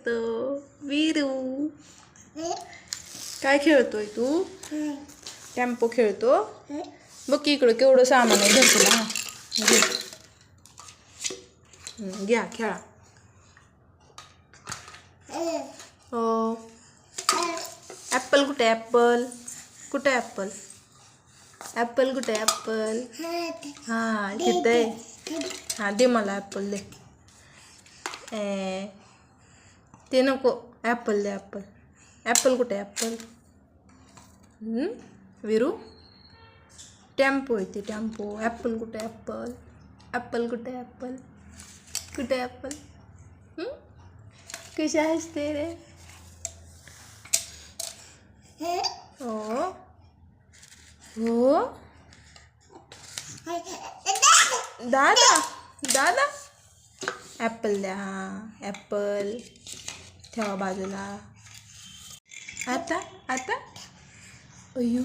खेळतो. विरू. काय खेळतोय तू? टेम्पो खेळतो? बघ की इकडं केवढं सामान आहे. धर तुला. हम्म, घ्या खेळा. हो. ॲपल कुठे ॲपल. कुठे ॲपल? ॲपल कुठे ॲपल. हां. तिथं आहे. हां दे मला ॲपल दे. ए. ते नको. ॲपल दे ॲपल ॲपल कुठे ॲपल? विरू? टेम्पो आहे ते टेम्पो ॲपल कुठे ॲपल ॲपल कुठे ॲपल कुठे ॲपल? कशी आहेस ते रे? हो? हो. दादा दादा. ॲपल द्या. ॲपल ठेवा बाजूला. आता आता? अयो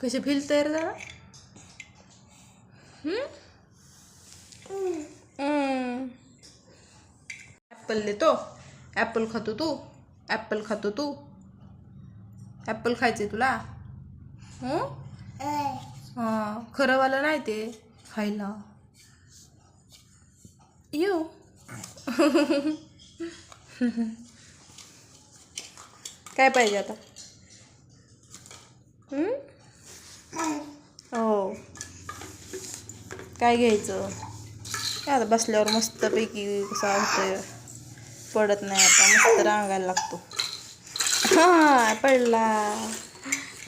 कसे फिरतंय तयार झाला? ॲपल देतो. ॲपल खातो तू. ॲपल खातो तू. ॲपल खायचे तुला. हां? खरंवालं नाही ते खायला. येऊ काय पाहिजे आता? हो. काय घ्यायचं? काय आता बसल्यावर मस्तपैकी कसा होतोय पडत नाही आता मस्त रांगायला लागतो. हां पडला.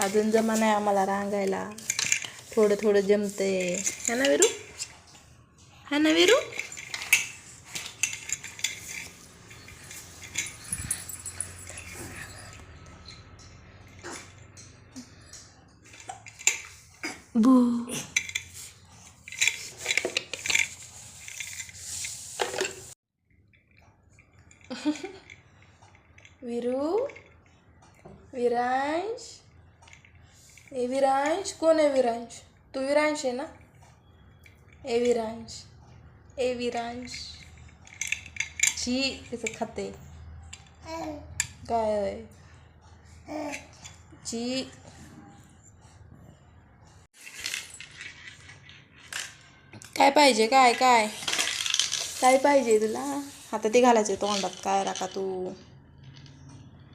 अजून जमा नाही आम्हाला रांगायला. थोडं थोडं जमतंय. है ना विरू? है ना विरू? Bu. विरू विरांश ए विरांश कोण आहे विरांश तू विरांश आहे ना ए विरांश ए विरांश ची कसं खाते काय ची काय पाहिजे काय काय? काय पाहिजे तुला? आता ते घालायचे तोंडात. काय राका तू?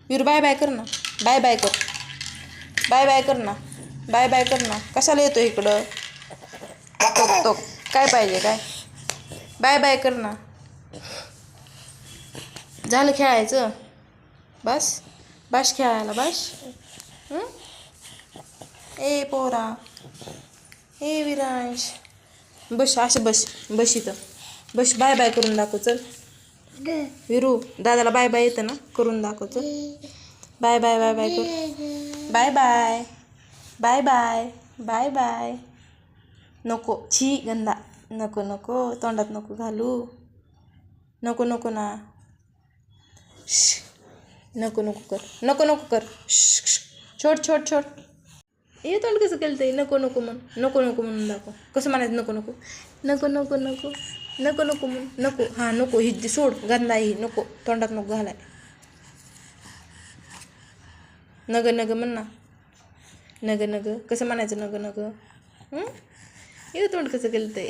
वीर बाय बाय कर ना. बाय बाय कर. बाय बाय कर ना. बाय बाय कर ना. कशाला येतो इकडं? तो तो काय पाहिजे काय? बाय बाय कर ना. झालं खेळायचं? बस? बस खेळायला बस? ए पोरा. ए विरांश. बस असं बस बस इथं. बस बाय बाय करून दाखव चल. विरू दादाला बाय बाय येतं ना करून दाखव चल. बाय बाय बाय बाय कर bye bye. Bye bye. Bye bye. नको छी गंदा. नको नको तोंडात नको घालू. नको नको ना. नको नको कर. नको नको कर. छोड छोड छोट छोट छोट हे तोंड कसं केलं ते नको नको म्हण नको नको म्हणून दाखव कसं म्हणायचं नको नको नको नको नको नको नको म्हण नको हां नको ही जी सोड गंदा ही नको तोंडात नको घालाय नग नग म्हण ना नग नग कसं म्हणायचं नग नग हं? हे तोंड कसं केलं ते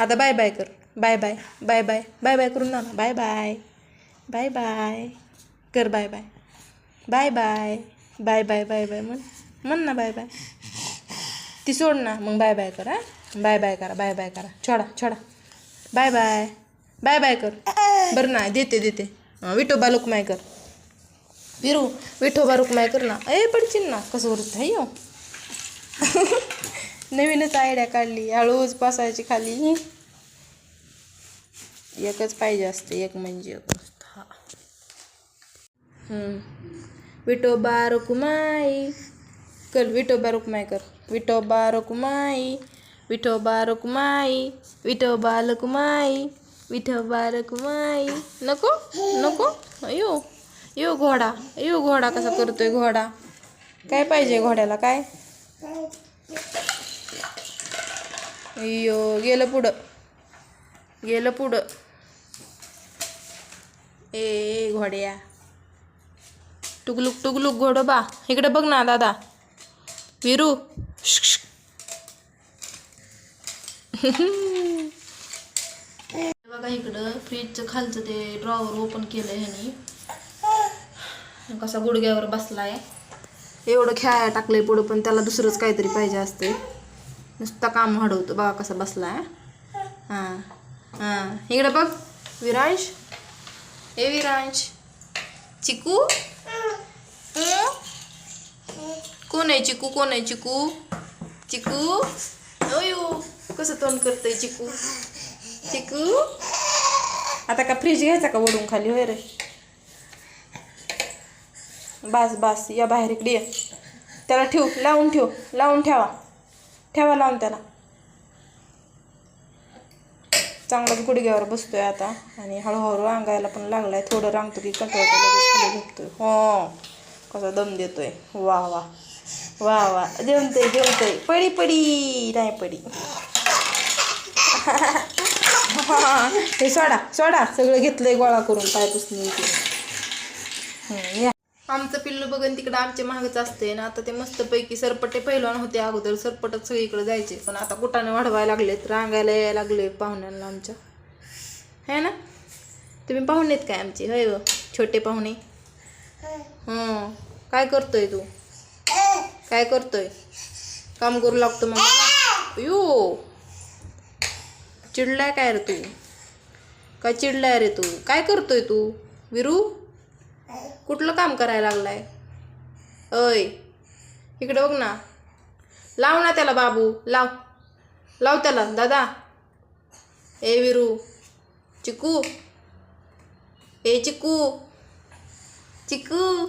आता बाय बाय कर bye bye bye bye bye bye करून ना बाय बाय बाय बाय कर bye bye bye bye bye bye bye bye म्हण म्हण ना बाय बाय. ती सोड ना मग बाय बाय करा बाय बाय करा बाय बाय करा. छोडा छोडा. Bye bye. बाय बाय कर. बरं ना देते देते. विठोबा लुकमाय कर. विरू विठोबा रुकमाय कर ना. ए पडचिन ना कसं करत आहे हो नवीनच आयडिया काढली. हळूच पासायची खाली. एकच पाहिजे असते एक म्हणजे एक हा विठोबा रुकुमाई कर विठोबा रुक्माई कर. विठोबा रुक्माई विठोबा रुक्माई विठोबा लुकमाई विठोबा रुक्माई. नको नको. अयो यो घोडा यो घोडा कसा करतोय घोडा? काय पाहिजे घोड्याला काय? अयो गेलं पुढं. गेलं पुढं. ए ए घोड्या टुकलुक टुकलुक घोडोबा इकडे बघ ना दादा. विरू. बघा इकडं फ्रीजचं खालचं ते ड्रॉवर ओपन केलं ह्यानी. कसा गुडघ्यावर बसलाय. एवढं खेळायला टाकलंय पुढं पण त्याला दुसरंच काहीतरी पाहिजे असते नुसता काम वाढवतो बघा कसा बसलाय. हां हां. इकडे बघ. विरांश. ए विरांश. चिकू. कोण आहे चिकू कोण आहे चिकू? चिकू? अयो हो, कसं तोंड करतंय चिकू? चिकू? आता का फ्रीज घ्यायचा का ओढून खाली? होय रे. बास बस या बाहेर इकडे ये. त्याला ठेव लावून ठेव लावून ठेवा. ठेवा लावून त्याला. चांगलाच गुडघ्यावर बसतोय आता. आणि हळूहळू रांगायला पण लागलाय. थोडं रांगतो की कंटाळतो खाली झोपतोय हो कसा दम देतोय. वा वा. वा वा. जमतय जमतय पडी पडी. नाही पडी. हे सोडा सोडा. सगळं घेतलंय गोळा करून पायपुसणी या. आमचं पिल्लू बघून तिकडं आमच्या मागच असते ना. आता ते मस्तपैकी सरपटे पहिलवान होते अगोदर. सरपटच सगळीकडे जायचे. पण आता कुटाने वाढवायला लागलेत. रांगायला यायला लागले पाहुण्यांना आमच्या. है ना? तुम्ही पाहुणे आहेत काय आमचे? होय छोटे पाहुणे? हं. काय करतोय तू? काय करतोय? काम करू लागतो मग यो चिडलाय काय रे तू? काय चिडलाय रे तू? काय करतोय तू? विरू? कुठलं काम करायला लागलाय? अय! इकडे बघ ना. लाव ना त्याला बाबू. लाव. लाव त्याला. दादा. ए विरू. चिकू. ए चिकू. चिकू.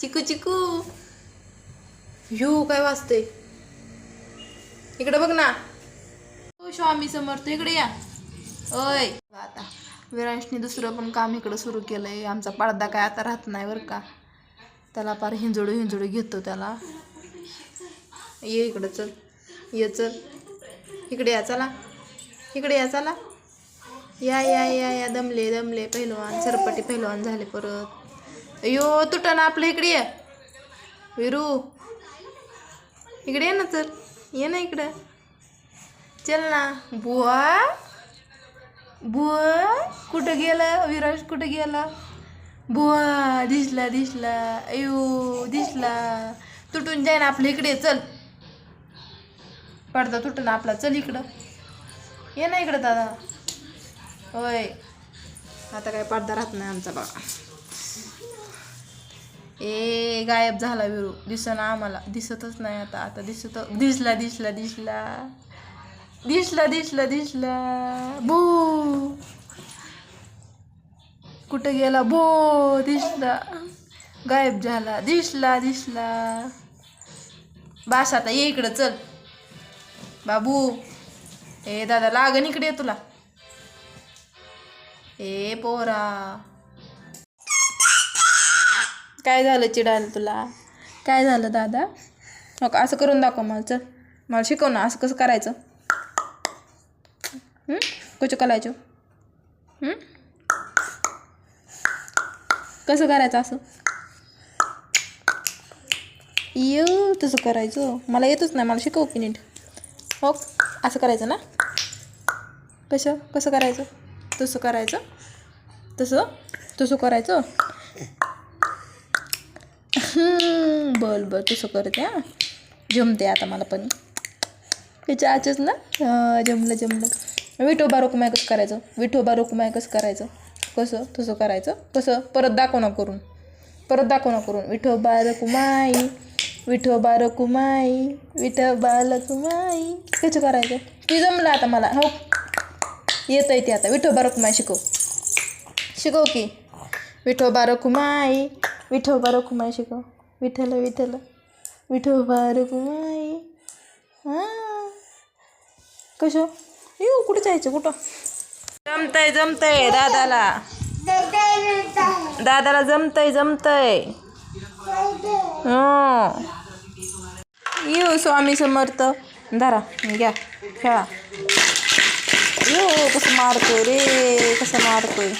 चिकू चिकू. ह्यो काय वाजते इकडे बघ ना. ओ स्वामी समर्थ इकडे या. ओय. आता विरांशने दुसरं पण काम इकडं सुरू केलंय. आमचा पडदा काय आता राहत नाही बरं का. त्याला पार हिंजोडू हिंजोडू घेतो त्याला. ये इकडं चल. ये चल. इकडे या चला. इकडे या चला. या या या या. दमले दमले पहिलवान सरपटी पहिलवान झाले परत. अयो तुटा ना आपलं इकडे ये. विरू. इकडे ये ना चल. ये ना इकडं. चल ना. बुवा. बुवा. कुठं गेला? विराज कुठं गेला? बुवा दिसला दिसला. अयो दिसला. तुटून जाईन आपल्या इकडे. चल. पडदा तुटून आपला. चल इकडं. ये ना इकडं दादा. होय. आता काय पडदा राहत नाही आमचा बाबा ए गायब झाला विरू. दिसना आम्हाला. दिसतच नाही आता. आता दिसत दिसला दिसला दिसला. दिसला दिसला दिसला. बो. कुठं गेला? बो. दिसला. गायब झाला. दिसला दिसला. बास आता ये इकडं चल. बाबू. ए दादा लागन इकडे तुला. ए पोरा. काय झालं चिडायला तुला? काय झालं दादा? नको असं करून दाखव मला चल. मला शिकव ना असं कसं करायचं? हं? कसं करायचं? कसं करायचं असं? येऊ तसं करायचं. मला येतच नाही मला शिकव की नीट. हो असं करायचं ना? कसं? कसं करायचं? तसं करायचं? तसं? तसं करायचं? हम्म, बल बर तसं करते हां? जमते आता मला पण. त्याच्या आचच ना? हां, जमलं जमलं. विठोबा रुकुमाय कसं करायचं? विठोबा रुकुमाय कसं करायचं? कसं? तसं करायचं. कसं? परत दाखव ना करून. परत दाखव ना करून. विठोबा रकुमाई विठोबा रकुमाई विठोबा रकुमाई. कसं करायचं? ते जमलं आता मला. हो. येतं ते आता. विठोबा रकुमाई शिकव. शिकव की. विठोबा रकुमाई विठोबा रकुमाई शिकव. विठ्ठल विठ्ठल. विठोबा रकुमाई हां. कशो? येऊ कुठं जायचं? कुठं? जमतय जमतय दादाला. दादाला जमतय जमतय. हो. येऊ स्वामी समर्थ. धरा घ्या खेळा. येऊ कसं मारतोय रे कसं मारतोय.